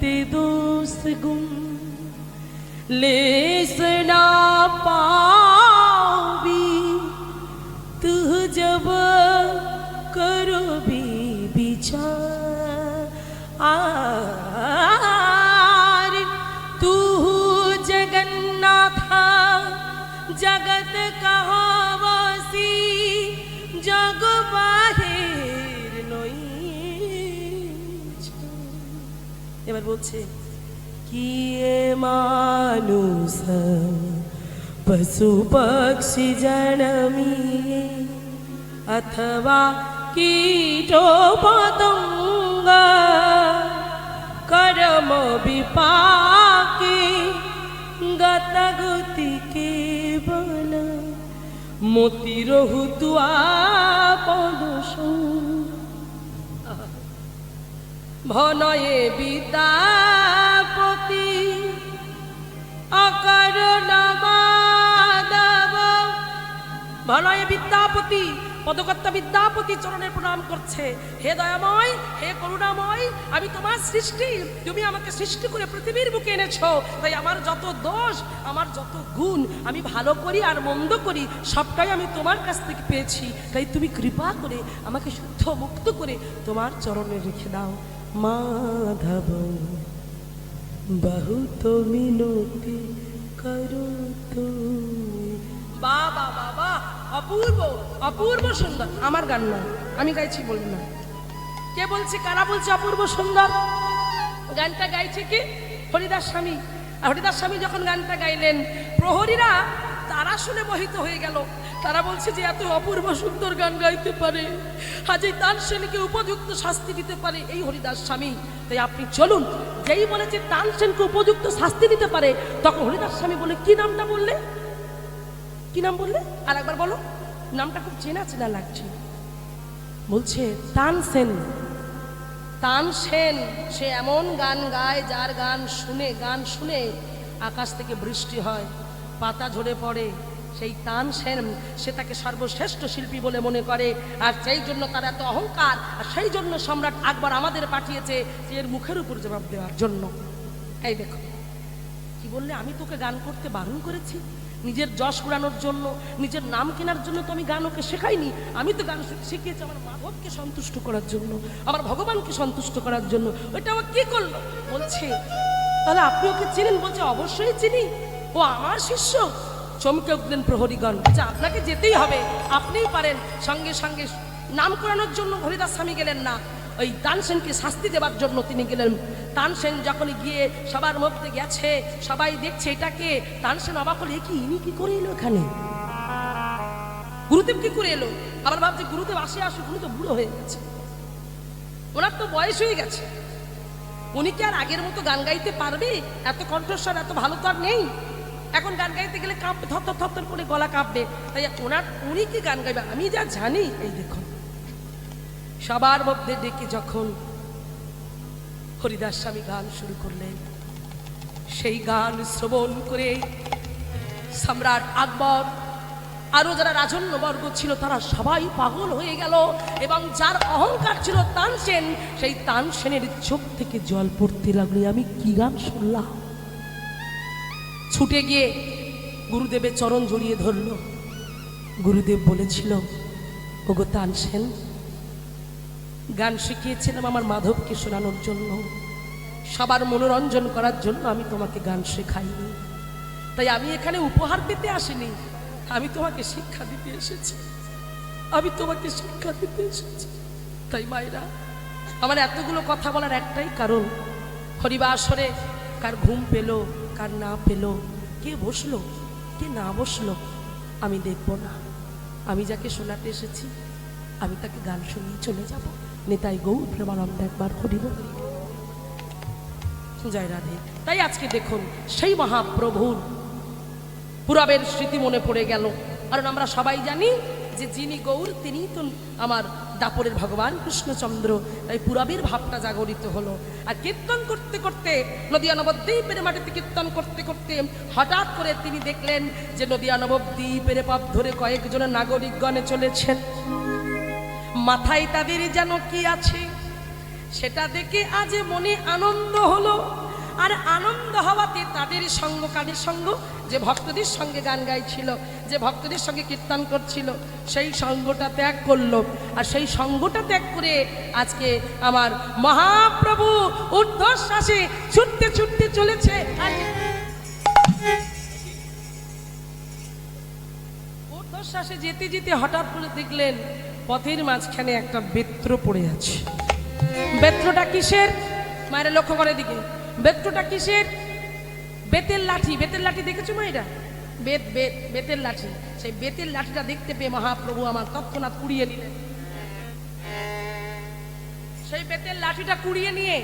ते दोस्त गुम लेस ना पाओगी এবার বলছে কি মানুষ পশু পক্ষী জনমি, অথবা কীট পতঙ্গ, করম বিপাকে, গতগতি কেবল, মতি রহুতুয়া পদশ ভনয়ে বিদ্যাপতি মাধব ভনয়ে বিদ্যাপতি, পদকর্তা বিদ্যাপতি চরণে প্রণাম করছে। হে দয়াময়, হে করুণাময়, আমি তোমার সৃষ্টি। তুমি আমাকে সৃষ্টি করে পৃথিবীর বুকে এনেছো। তাই আমার যত দোষ, আমার যত গুণ, আমি ভালো করি আর মন্দ করি, সবটাই আমি তোমার কাছ থেকে পেয়েছি। তাই তুমি কৃপা করে আমাকে শুদ্ধ মুক্ত করে তোমার চরণে রেখে দাও। মাধব, বহুত মিনতি করো তুমি। বাবা বাবা অপূর্ব অপূর্ব সুন্দর। আমার গান না, আমি গাইছি বলব না। কে বলছে, কারা বলছে অপূর্ব সুন্দর? গানটা গাইছে কে? হরিদাস স্বামী। হরিদাস স্বামী যখন গানটা গাইলেন, প্রহরীরা তারা শুনে মোহিত হয়ে গেল। তারা বলছে যে এত অপূর্ব সুন্দর গান গাইতে পারে। আজ এই তানসেনকে উপযুক্ত শাস্তি দিতে পারে এই হরিদাস স্বামী। তাই আপনি চলুন, যেই বলেছে তানসেনকে উপযুক্ত শাস্তি দিতে পারে, তখন হরিদাস স্বামী বলে, কি নামটা বললে? কি নাম বললে? আর একবার বলো, নামটা খুব চেনা চেনা লাগছে। বলছে তানসেন তানসেন সে এমন গান গায় যার গান শুনে গান শুনে আকাশ থেকে বৃষ্টি হয়, পাতা ঝরে পড়ে। সেই তান সেন সে তাকে সর্বশ্রেষ্ঠ শিল্পী বলে মনে করে। আর সেই জন্য তার এত অহংকার, আর সেই জন্য সম্রাট আকবর আমাদের পাঠিয়েছে এর মুখের উপর জবাব দেওয়ার জন্য। এই দেখো, কি বললে? আমি তোকে গান করতে বারণ করেছি। নিজের যশ কুড়ানোর জন্য, নিজের নাম কেনার জন্য তো আমি গান ওকে শেখাইনি। আমি তো গান শিখিয়েছি আমার মাধবকে সন্তুষ্ট করার জন্য, আমার ভগবানকে সন্তুষ্ট করার জন্য। ওইটা আমার কি করল? বলছে, তাহলে আপনি ওকে চিনেন? বলছে, অবশ্যই চিনি। ও আমার শিষ্য। চমকে উঠলেন প্রহরীগণ। যে আপনাকে যেতেই হবে। আপনিই পারেন। সঙ্গে সঙ্গে নাম করানোর জন্য হরিদাস স্বামী গেলেন না। ওই তানসেনকে শাস্তি দেওয়ার জন্য তিনি গেলেন। তানসেন যখন গিয়ে সবার মধ্যে গেছে, সবাই দেখছে এটাকে তানসেন অবাক হলে কি? ইনি কি করে এলো এখানে? গুরুদেব কি করে এলো? আবার ভাবছে, গুরুদেব আসে, আসুক, উনি তো বুড়ো হয়ে গেছে। ওনার তো বয়স হয়ে গেছে। উনি কি আর আগের মতো গান গাইতে পারবে? এত কণ্ঠস্বর, এত ভালো তো আর নেই। এখন গান গাইতে গেলে কাঁপবে থর থর করে গলা কাঁপবে। তাই ওনার, উনি কি গান গাইবে? আমি যা জানি, এই দেখুন সবার মধ্যে ডেকে যখন হরিদাস স্বামী গান শুরু করলেন, সেই গান শ্রবণ করে সম্রাট আকবর, আরও যারা রাজন্য বর্গ ছিল, তারা সবাই পাগল হয়ে গেল এবং যার অহংকার ছিল তানসেন, সেই তানসেনের চোখ থেকে জল পড়তে লাগল। আমি কি গান শুনলাম? ছুটে গিয়ে গুরুদেবের চরণ জড়িয়ে ধরল। গুরুদেব বলেছিল, ওগো তানসেন গান শিখিয়েছিলাম আমার মাধবকে শোনানোর জন্য। সবার মনোরঞ্জন করার জন্য আমি তোমাকে গান শেখাইনি। তাই আমি এখানে উপহার পেতে আসিনি। আমি তোমাকে শিক্ষা দিতে এসেছি। আমি তোমাকে শিক্ষা দিতে এসেছি। তাই মায়েরা, আমার এতগুলো কথা বলার একটাই কারণ, হরিবাসরে কার ঘুম পেল কার না পেল? কে বসল? কে না বসল? আমি দেখব না। আমি যাকে শোনাতে এসেছি, আমি তাকে গান শুনিয়ে চলে যাব। নেতাই গৌর প্রেমানন্দ একবার হরিব জয় রাধে। তাই আজকে দেখুন, সেই মহাপ্রভুর পুরাবের স্মৃতি মনে পড়ে গেল। কারণ আমরা সবাই জানি যে যিনি গৌর, তিনিই তো আমার দাপরের ভগবান কৃষ্ণচন্দ্র। তাই পুরাবের ভাবটা জাগরিত হলো। আর কীর্তন করতে করতে নদিয়া নবদ্বীপের মাটিতে কীর্তন করতে করতে হঠাৎ করে তিনি দেখলেন যে নদিয়া নবদ্বীপের পথ ধরে কয়েকজন নাগরিকগণে চলেছেন। মাথায় তাদের যেন কি আছে, সেটা দেখে আজ মনে আনন্দ হলো। আর আনন্দ হওয়াতে তাদের সঙ্গ কাদের সঙ্গ? যে ভক্তদের সঙ্গে গান গাইছিল, যে ভক্তদের সঙ্গে কীর্তন করছিল, সেই সঙ্গটা ত্যাগ করল। আর সেই সঙ্গটা ত্যাগ করে আজকে আমার মহাপ্রভু ঊর্ধ্বশ্বাসে ছুটতে ছুটতে চলেছে। ঊর্ধ্বশ্বাসে যেতে যেতে হঠাৎ করে দেখলেন পথের মাঝখানে একটা বেত্র পড়ে আছে। বেত্রটা কিসের? মায়েরা লক্ষ্য করে দিকে বেত্রটা কিসের? বেতের লাঠি। বেতের লাঠি দেখেছ মায়েরা বেত বেত, বেতের লাঠি। সেই বেতের লাঠিটা দেখতে পেয়ে মহাপ্রভু আমার তৎক্ষণাৎ কুড়িয়ে নিলেন। সেই বেতের লাঠিটা কুড়িয়ে নিয়ে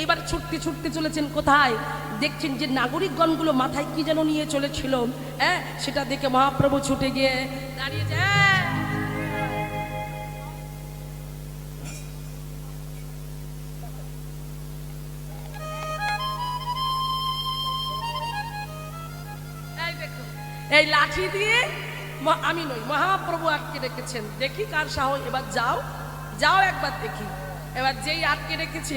এইবার ছুটতে ছুটতে চলেছেন কোথায়? দেখছেন যে নাগরিকগণগুলো মাথায় কি যেন নিয়ে চলেছিল হ্যাঁ? সেটা দেখে মহাপ্রভু ছুটে গিয়ে দাঁড়িয়ে যায় এই লাঠি দিয়ে আমি নই, মহাপ্রভু আটকে রেখেছেন। দেখি কার সাহস। এবার যাও যাও একবার দেখি। এবার যেই আটকে রেখেছে,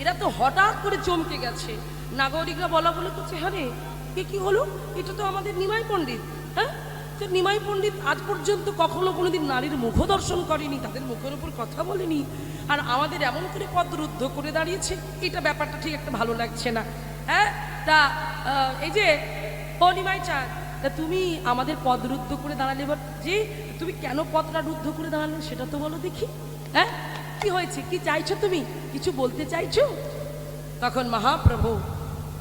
এরা তো হঠাৎ করে চমকে গেছে। নাগরিকরা বলা বলে করছে হ্যাঁ রে কি হলো? এটা তো আমাদের নিমাই পণ্ডিত হ্যাঁ? তো নিমাই পণ্ডিত আজ পর্যন্ত কখনো কোনোদিন নারীর মুখ দর্শন করেনি, তাদের মুখের উপর কথা বলেনি। আর আমাদের এমন করে পদ রুদ্ধ করে দাঁড়িয়েছে, এটা ব্যাপারটা ঠিক একটা ভালো লাগছে না হ্যাঁ? তা এই যে ও নিমাই চাঁদ তা তুমি আমাদের পদ রুদ্ধ করে দাঁড়ালে, এবার যে তুমি কেন পদটা রুদ্ধ করে দাঁড়ালে সেটা তো বলো দেখি। হ্যাঁ? কি হয়েছে? কি চাইছো তুমি? কিছু বলতে চাইছো? তখন মহাপ্রভু,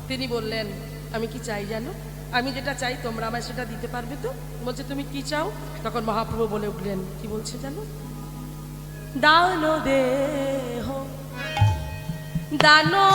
তিনি বললেন, আমি কি চাই জানো? আমি যেটা চাই তোমরা আমায় সেটা দিতে পারবে তো? বলছে, তুমি কি চাও? তখন মহাপ্রভু বলে উঠলেন, কি বলছে জানো? দান দেহ, দানো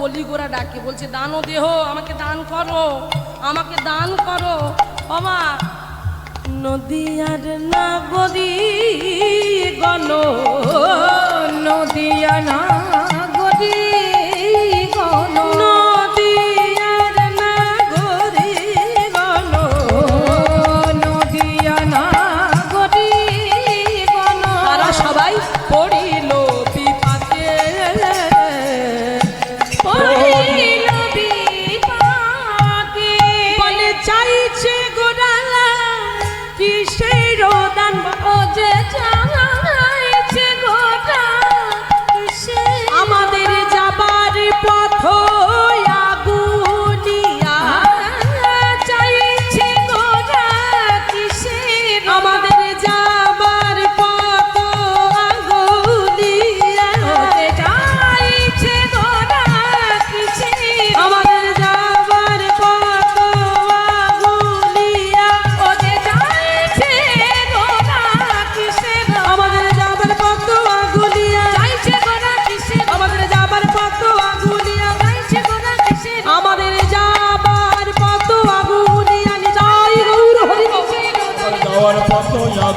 বলি গোড়া ডাকে, বলছে দানো দেহ, আমাকে দান করো, আমাকে দান করো। বাবা নদীয়ার নাগরী গণ নদিয়া না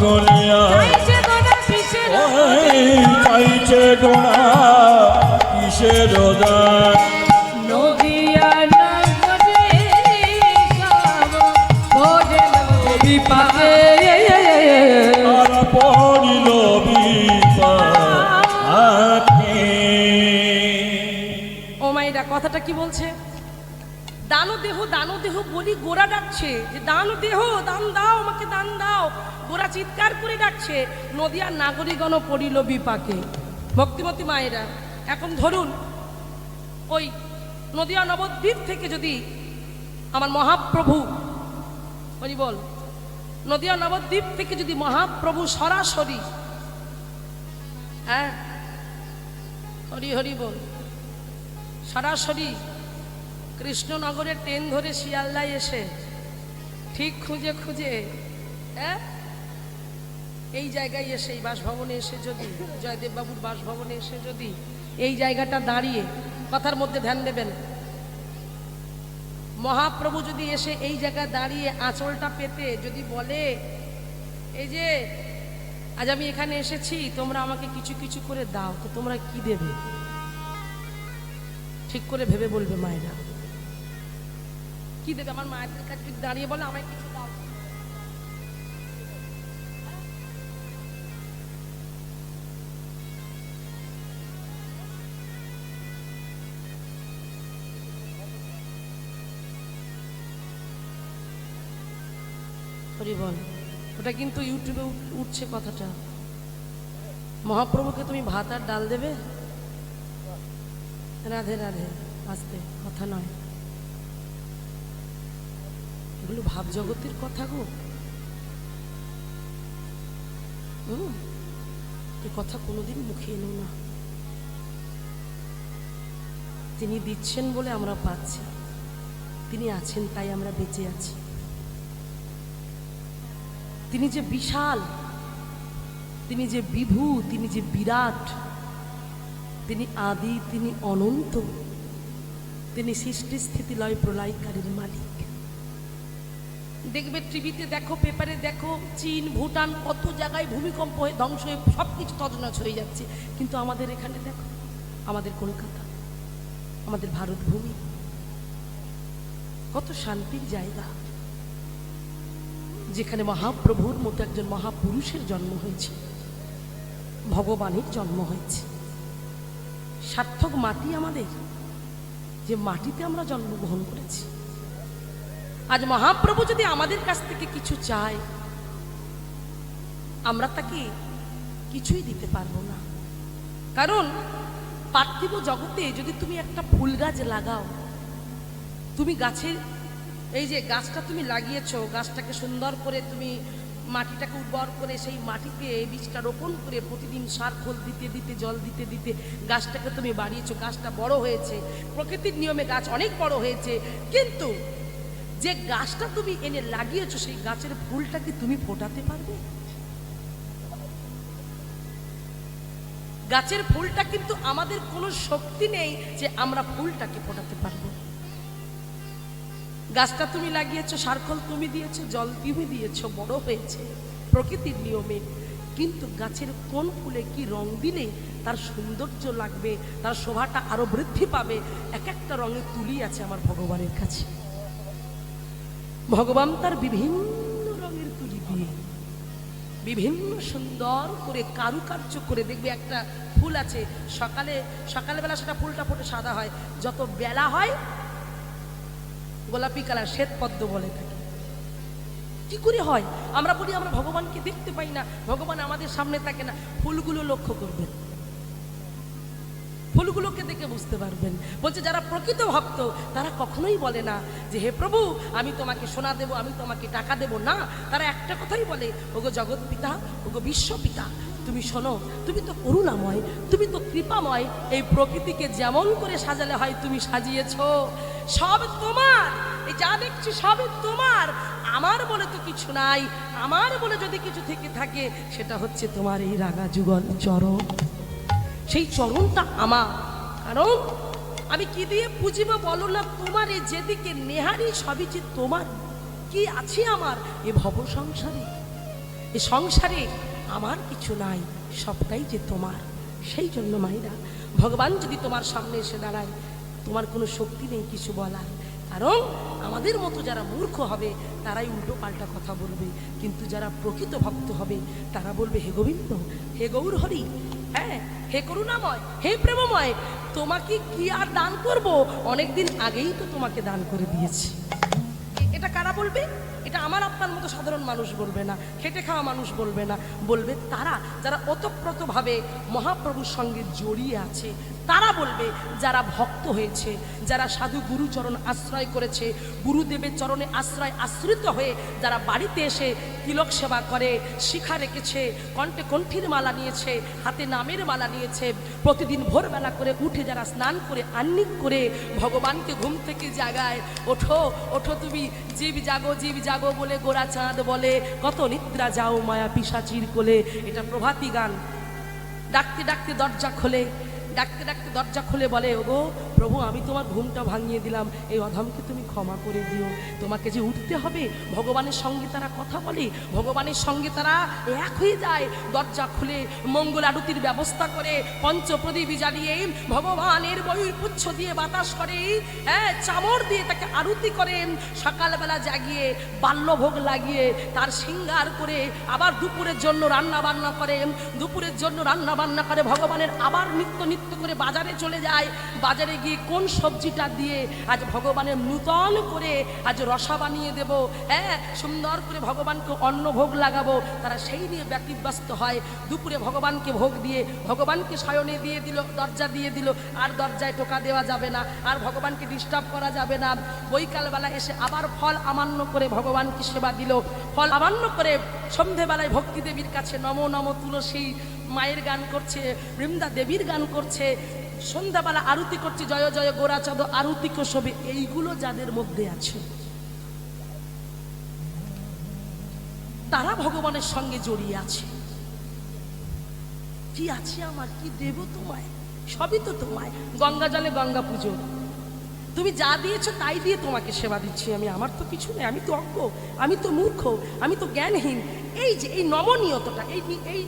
গলিয়া চাইছে গোড়া কিসের দান কথাটা কি বলছে? দানো দেহ বলি গোড়া ডাকছে। যে দান দেহ দান দাও আমাকে দান দাও। গোরা চিৎকার করে ডাকছে, নদিয়ার নাগরিকগণ পড়িল বিপাকে। ভক্তিমতী মায়েরা, এখন ধরুন, ওই নদিয়া নবদ্বীপ থেকে যদি আমার মহাপ্রভু হরি বল, নদিয়া নবদ্বীপ থেকে যদি মহাপ্রভু সরাসরি হ্যাঁ হরি হরি বল, সরাসরি কৃষ্ণনগরের ট্রেন ধরে শিয়ালদায় এসে, ঠিক খুঁজে খুঁজে হ্যাঁ এই জায়গায় এসে এই বাসভবনে এসে যদি জয়দেব বাবুর বাসভবনে এসে যদি এই জায়গাটা দাঁড়িয়ে কথার মধ্যে ধ্যান দেবেন। মহাপ্রভু যদি এসে এই জায়গায় দাঁড়িয়ে আঁচলটা পেতে যদি বলে, এই যে, আজ আমি এখানে এসেছি, তোমরা আমাকে কিছু কিছু করে দাও, তো তোমরা কি দেবে? ঠিক করে ভেবে বলবে মায়েরা। কি দেবে? আমার মায়ের কাছে যদি দাঁড়িয়ে বলে, আমায় কিছু বল। ওটা কিন্তু ইউটিউবে উঠছে কথাটা। মহাপ্রভুকে তুমি ভাত আর ডাল দেবে? রাধে রাধে, আসতে, কথা নয়। এগুলো ভাব জগতের কথা গো। এ কথা কোনোদিন মুখে এলো না। তিনি দিচ্ছেন বলে আমরা পাচ্ছি। তিনি আছেন তাই আমরা বেঁচে আছি। তিনি যে বিশাল, তিনি যে বিভু, তিনি যে বিরাট, তিনি আদি, তিনি অনন্ত, তিনি সৃষ্টি স্থিতি লয় প্রলয়কারীর মালিক। দেখবে টিভিতে দেখো, পেপারে দেখো, চীন, ভুটান কত জায়গায় ভূমিকম্প হয়ে ধ্বংস হয়ে সব কিছু তজনছ হয়ে যাচ্ছে। কিন্তু আমাদের এখানে দেখো, আমাদের কলকাতা, আমাদের ভারত ভূমি কত শান্তির জায়গা। যেখানে মহাপ্রভুর মতো একজন মহাপুরুষের জন্ম হয়েছে। ভগবানের জন্ম হয়েছে। সার্থক মাটি আমাদের, যে মাটিতে আমরা জন্মগ্রহণ করেছি। আজ মহাপ্রভু যদি আমাদের কাছ থেকে কিছু চায়, আমরা তাকে কিছুই দিতে পারব না। কারণ পার্থিব জগতে যদি তুমি একটা ফুল গাছ লাগাও, তুমি গাছের এই যে গাছটা তুমি লাগিয়েছো, গাছটাকে সুন্দর করে তুমি মাটিটাকে উর্বর করে সেই মাটিতে বীজটা রোপণ করে প্রতিদিন সার খোল দিতে দিতে, জল দিতে দিতে গাছটাকে তুমি বাড়িয়েছো। গাছটা বড় হয়েছে, প্রকৃতির নিয়মে গাছ অনেক বড় হয়েছে। কিন্তু যে গাছটা তুমি এনে লাগিয়েছো, সেই গাছের ফুলটা কি তুমি ফোটাতে পারবে? গাছের ফুলটা কিন্তু আমাদের কোনো শক্তি নেই যে আমরা ফুলটাকে ফোটাতে পারব। গাছটা তুমি লাগিয়েছো, সারখল তুমি দিয়েছ, জল তুমি দিয়েছ, বড় হয়েছে, প্রকৃতির নিয়মে। কিন্তু গাছের কোন ফুলে কি রং দিলে তার সৌন্দর্য লাগবে, তার শোভাটা আরও বৃদ্ধি পাবে? এক একটা রঙের তুলি আছে আমার ভগবানের কাছে। ভগবান তার বিভিন্ন রঙের তুলি দিয়ে, বিভিন্ন সুন্দর করে কারুকার্য করে দেখবে একটা ফুল আছে। সকালে, সকালবেলা সেটা ফুলটা ফোটে সাদা হয়। যত বেলা হয় গোলাপি কালার শ্বেত পদ্ম বলে থাকে। কি করে হয়? আমরা বলি, আমরা ভগবানকে দেখতে পাই না, ভগবান আমাদের সামনে থাকে না। ফুলগুলো লক্ষ্য করবেন। ফুলগুলোকে দেখে বুঝতে পারবেন। বলছে, যারা প্রকৃত ভক্ত, তারা কখনোই বলে না যে, হে প্রভু, আমি তোমাকে সোনা দেব, আমি তোমাকে টাকা দেব। না, তারা একটা কথাই বলে, ওগো জগৎ পিতা, ওগো বিশ্ব পিতা তুমি শোনো, তুমি তো করুণাময়, তুমি তো কৃপাময়। এই প্রকৃতিকে যেমন করে সাজালে হয়, তুমি সাজিয়েছ। সব তোমার, এই যা দেখছি সবই তোমার। আমার বলে তো কিছু নাই, আমার বলে যদি কিছু থেকে থাকে, সেটা হচ্ছে তোমার এই রাগা যুগল চরণ। সেই চরণটা আমার, কারণ আমি কি দিয়ে পুজিব বলো না, তোমার এই যেদিকে নেহারি, সবই যে তোমার। কি আছে আমার এ ভব সংসারে এ সংসারে আমার কিছু নাই, সবটাই যে তোমার। সেই জন্য মাইরা ভগবান যদি তোমার সামনে এসে দাঁড়ায়, তোমার কোনো শক্তি নেই কিছু বলার। কারণ আমাদের মতো যারা মূর্খ হবে, তারাই উল্টো পাল্টা কথা বলবে। কিন্তু যারা প্রকৃত ভক্ত হবে, তারা বলবে, হে গোবিন্দ, হে গৌর হরি হ্যাঁ হে করুণাময়, হে প্রেমময়, তোমাকে কি আর দান করব? অনেক দিন আগেই তো তোমাকে দান করে দিয়েছি। কারা বলবে? এটা আমার আপনার মতো সাধারণ মানুষ বলবে না, খেটে খাওয়া মানুষ বলবে না। বলবে তারা, যারা ওতপ্রোতভাবে মহাপ্রভুর সঙ্গে জড়িয়ে আছে তারা বলবে, যারা ভক্ত হয়েছে, যারা সাধু গুরুচরণ আশ্রয় করেছে, গুরুদেবের চরণে আশ্রয় আশ্রিত হয়ে যারা বাড়িতে এসে তিলক সেবা করে, শিখা রেখেছে, কণ্ঠে কণ্ঠীর মালা নিয়েছে, হাতে নামের মালা নিয়েছে, প্রতিদিন ভোরবেলা করে উঠে যারা স্নান করে আন্নিক করে ভগবানকে ঘুম থেকে জাগায়, ওঠো ওঠো তুমি, জীব জাগো জীব জাগো বলে গোড়া চাঁদ বলে, কত নিদ্রা যাও মায়া পিসাচির কোলে, এটা প্রভাতী গান। ডাকতে ডাকতে দরজা খোলে ডাকতে ডাকতে দরজা খুলে বলে ওগো প্রভু, আমি তোমার ঘুমটা ভাঙিয়ে দিলাম। এই অধমকে তুমি ক্ষমা করে দিও। তোমাকে যে উঠতে হবে, ভগবানের সঙ্গে তারা কথা বলে। ভগবানের সঙ্গে তারা এক হয়ে যায়। দরজা খুলে মঙ্গল আরতির ব্যবস্থা করে পঞ্চপ্রদীপ জ্বালিয়ে ভগবানের বয়ুর পুচ্ছ দিয়ে বাতাস করে হ্যাঁ চামড় দিয়ে তাকে আরতি করেন সকালবেলা জাগিয়ে বাল্যভোগ লাগিয়ে তার সিঙ্গার করে আবার দুপুরের জন্য রান্না বান্না করে। দুপুরের জন্য রান্না বান্না করে, ভগবানের আবার নিত্য নিত্য করে বাজারে চলে যায়। বাজারে গিয়ে কোন সবজিটা দিয়ে আজ ভগবানের নূতন করে আজ রসা বানিয়ে দেব? হ্যাঁ সুন্দর করে ভগবানকে অন্ন ভোগ লাগাবো। তারা সেই নিয়ে ব্যতিব্যস্ত হয়। দুপুরে ভগবানকে ভোগ দিয়ে, ভগবানকে শয়নে দিয়ে দিল, দরজা দিয়ে দিল। আর দরজায় টোকা দেওয়া যাবে না, আর ভগবানকে ডিস্টার্ব করা যাবে না। বৈকালবেলা এসে আবার ফল আমান্য করে ভগবানকে সেবা দিল। ফল আমান্য করে সন্ধেবেলায় ভক্তি দেবীর কাছে নম নম তুলসী মায়ের গান করছে, বৃন্দা দেবীর গান করছে। সন্ধ্যাবেলা আরতি করছে, জয় জয়, গোরা চাঁদ, আরতি কোসবে এইগুলো যাদের মধ্যে আছে, তারা ভগবানের সঙ্গে জড়িয়ে আছে। কি আছে আমার? কি দেব তোমায়? সবই তো তোমায়। গঙ্গা জলে গঙ্গা পুজো। তুমি যা দিয়েছ তাই দিয়ে তোমাকে সেবা দিচ্ছি আমি। আমার তো কিছু নেই। আমি তো অজ্ঞ। আমি তো মূর্খ। আমি তো জ্ঞানহীন। এই যে, এই নমনীয়তাটা, এই এই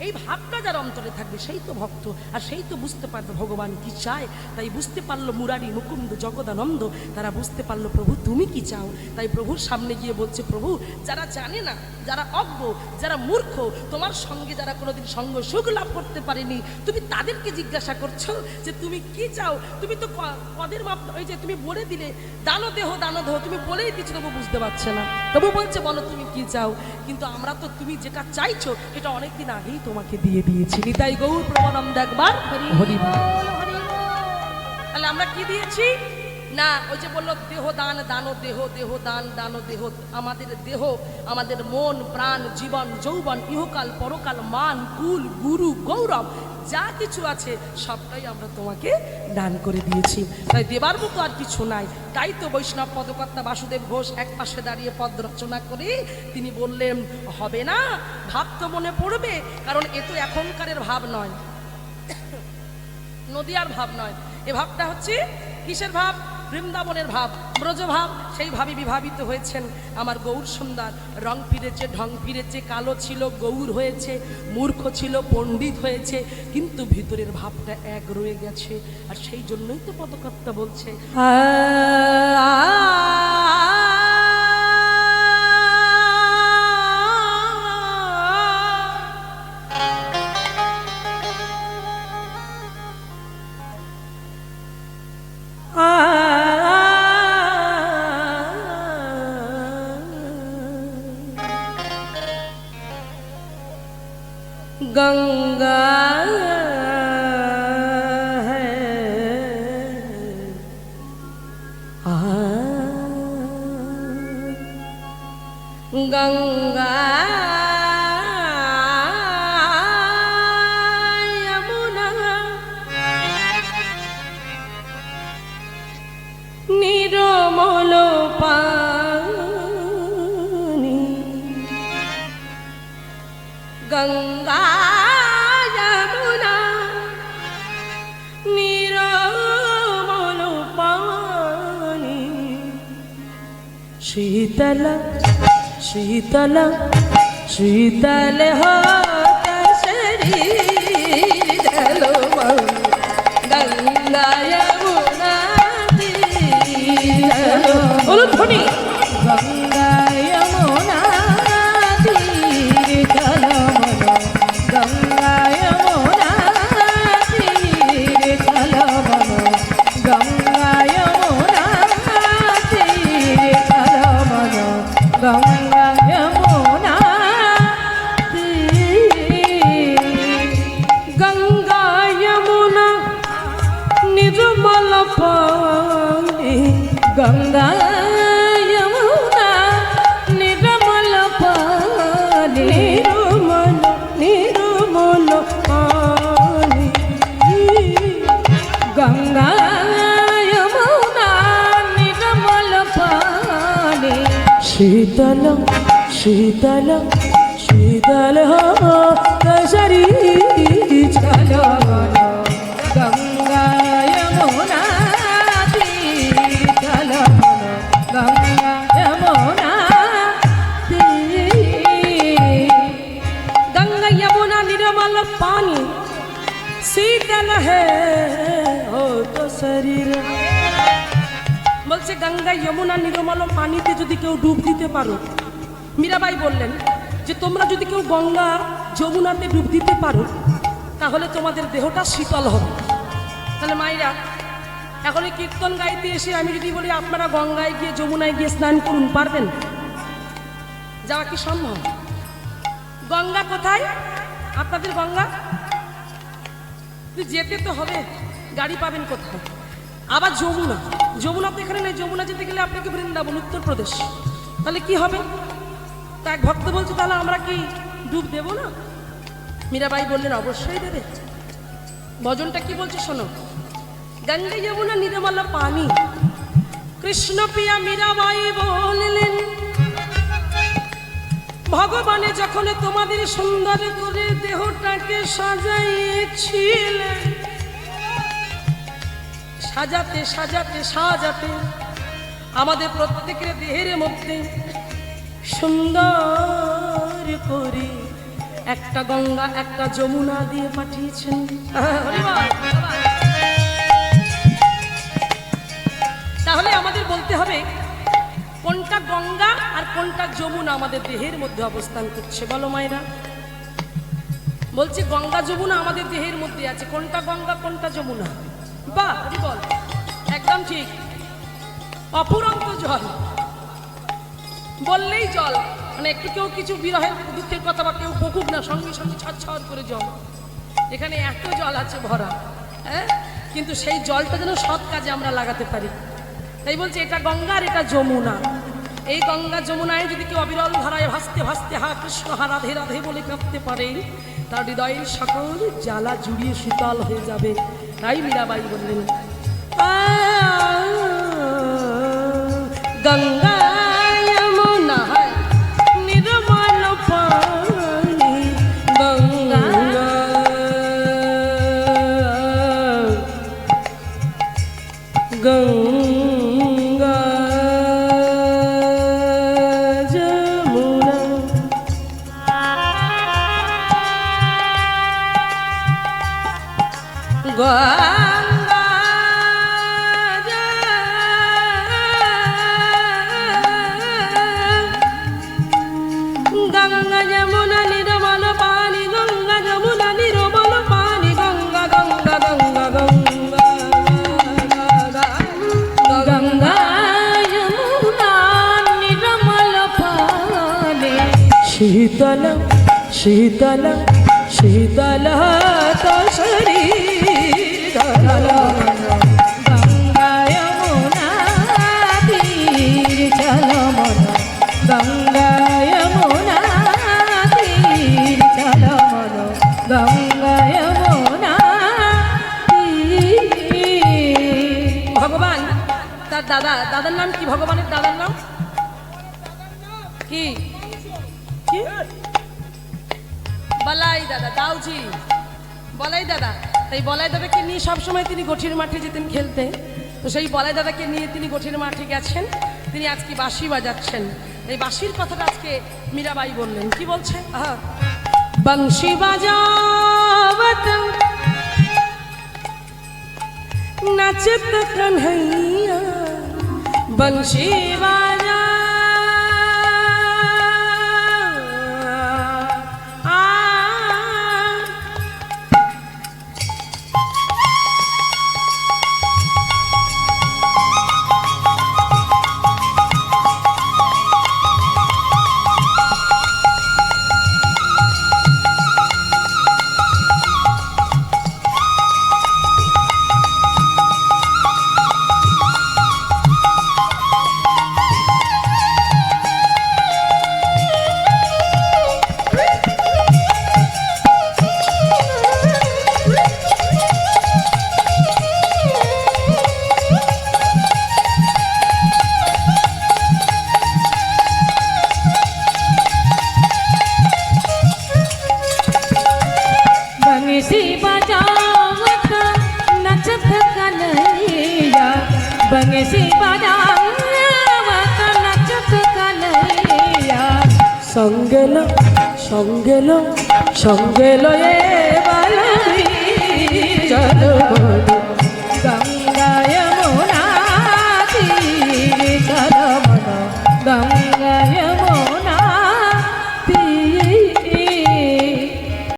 এই ভাবটা যার অন্তরে থাকবে, সেই তো ভক্ত, আর সেই তো বুঝতে পারবে ভগবান কি চায়। তাই বুঝতে পারল মুরারি মুকুন্দ জগদানন্দ, তারা বুঝতে পারল, প্রভু, তুমি কি চাও? তাই প্রভুর সামনে গিয়ে বলছে, প্রভু, যারা জানে না, যারা অজ্ঞ, যারা মূর্খ, তোমার সঙ্গে যারা কোনোদিন সঙ্গ সুখ লাভ করতে পারেনি, তুমি তাদেরকে জিজ্ঞাসা করছ যে তুমি কি চাও? তুমি তো ক- পদের মাপ, ওই যে তুমি বলে দিলে দানো দেহ দানো দেহ তুমি বলেই দিচ্ছ, তবু বুঝতে পারছে না। তবু বলছে, বলো, তুমি কি চাও? কিন্তু আমরা তো, তুমি যেটা চাইছো এটা অনেকদিন আগেই তোমাকে দিয়ে দিয়েছি। নিতাই গৌর প্রমানন্দ একবার হরি তাহলে আমরা কি দিয়েছি? না ওই যে বলল দেহ দান দানো দেহ দেহ দান দানো দেহ। আমাদের দেহ আমাদের মন প্রাণ জীবন যৌবন ইহকাল পরকাল মান কুল গুরু গৌরব। যা কিছু আছে সবটাই আমরা তোমাকে দান করে দিয়েছি। তাই দেবার মতো আর কিছু নাই। তাই তো বৈষ্ণব পদকর্তা বাসুদেব ঘোষ এক পাশে দাঁড়িয়ে পদ রচনা করে তিনি বললেন, হবে না, ভাব তো মনে পড়বে, কারণ এ তো এখনকারের ভাব নয়। নদীয়ার ভাব নয়। এ ভাবটা হচ্ছে কিসের ভাব? বৃন্দাবনের ভাব, ব্রজভাব সেইভাবে সেই ভাবে বিভাবিত হয়েছেন আমার গৌর সুন্দর। রং ফিরেছে, ঢং ফিরেছে, কালো ছিল, গৌর হয়েছে, মূর্খ ছিল, পণ্ডিত হয়েছে, কিন্তু ভিতরের ভাবটা এক রয়ে গেছে। আর সেই জন্যই তো পদকর্তা বলছে गंगा শীতল শীতল শীতল হোত শরীর শীতল শীতল শীতল কেশরী চল গঙ্গা যমুনা নির্মল পানিতে যদি কেউ ডুব দিতে পারো। মীরাবাই বললেন যে, তোমরা যদি কেউ গঙ্গা যমুনাতে ডুব দিতে পারো, তাহলে তোমাদের দেহটা শীতল হবে। তাহলে মাইরা, এখন এই কীর্তন গাইতে এসে আমি যদি বলি, আপনারা গঙ্গায় গিয়ে যমুনায় গিয়ে স্নান করুন, পারবেন? যাওয়া কি সম্ভব? গঙ্গা কোথায়? আপনাদের গঙ্গা? যেতে তো হবে, গাড়ি পাবেন কোথায়? আবার যমুনা। যমুনা তো এখানে নেই। যমুনা যেতে গেলে আপনাকে বৃন্দাবন, উত্তরপ্রদেশ? তাহলে কি হবে? তা এক ভক্ত বলছে, তাহলে আমরা কি ডুব দেব না? মীরাবাই বললেন, অবশ্যই দেবে। ভজনটা কি বলছে শোনো? গঙ্গা যমুনা নির্মল পানি। কৃষ্ণ প্রিয়া মীরাবাই বললেন, ভগবানে যখন তোমাদের সুন্দর করে দেহটাকে সাজাইয়েছিলেন সাজাতে সাজাতে সাজাতে আমাদের প্রত্যেকের দেহের মধ্যে সুন্দর করে একটা গঙ্গা, একটা যমুনা দিয়ে পাঠিয়েছেন। তাহলে আমাদের বলতে হবে, কোনটা গঙ্গা আর কোনটা যমুনা আমাদের দেহের মধ্যে অবস্থান করছে? বলো মায়েরা। বলছি গঙ্গা, যমুনা আমাদের দেহের মধ্যে আছে। কোনটা গঙ্গা, কোনটা যমুনা? বাহ বল। একদম ঠিক। অপুরন্ত জল। বললেই জল। মানে একটু কেউ কিছু বিরহের দুঃখের কথা বা কেউ বকুক না, সঙ্গে সঙ্গে ছড় করে জল। এখানে এত জল আছে ভরা হ্যাঁ? কিন্তু সেই জলটা যেন সৎ কাজে আমরা লাগাতে পারি। তাই বলছে, এটা গঙ্গা আর এটা যমুনা। এই গঙ্গা যমুনায় যদি কেউ অবিরল ধারায় ভাসতে ভাসতে হা কৃষ্ণ, হা রাধে রাধে বলে কাঁদতে পারে, তার হৃদয়ের সকল জ্বালা জুড়িয়ে শীতল হয়ে যাবে। তাই মীরাবাই বললেন গঙ্গা মন গঙ্গা যমুনা তীর ভগবান তার দাদা দাদার নাম কি? ভগবানের দাদার নাম? বাউজি বলাই দাদা, তাই বলাই দাদাকে নিয়ে সবসময় তিনি গঠির মাঠে যেতেন খেলতে। তো সেই বলাই দাদাকে নিয়ে তিনি গঠির মাঠে গেছেন। তিনি আজকে বাঁশি বাজাচ্ছেন। এই বাঁশির কথাটা আজকে মীরাবাই বললেন। কি বলছে? বংশী বাজাবত, নাচত কানহাইয়া বংশী বাজা